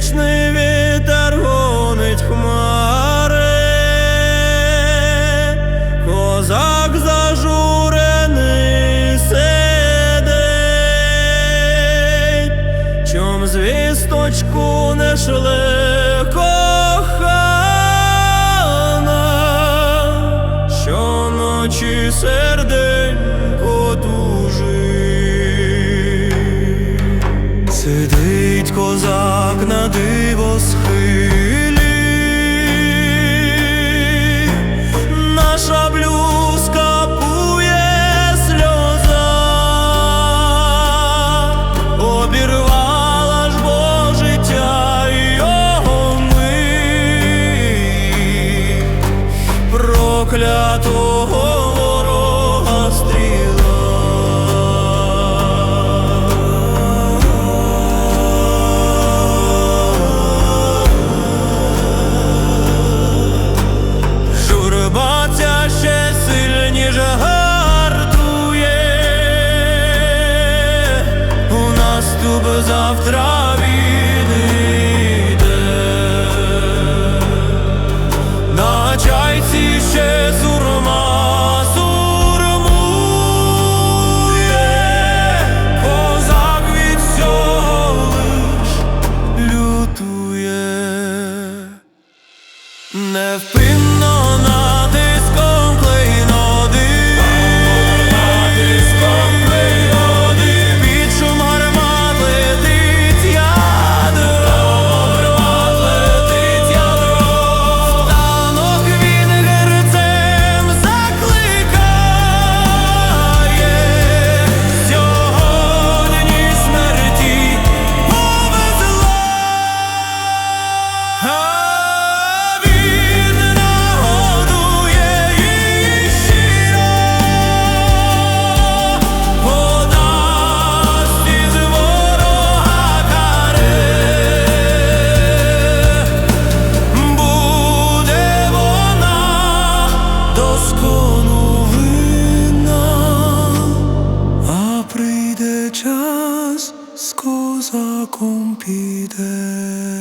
Вічний вітер гонить хмари, козак зажурений сидить, чом звісточку не шли. Проклятого ворога стріла. Журба ця ще сильніше гартує, у наступ завтра on good.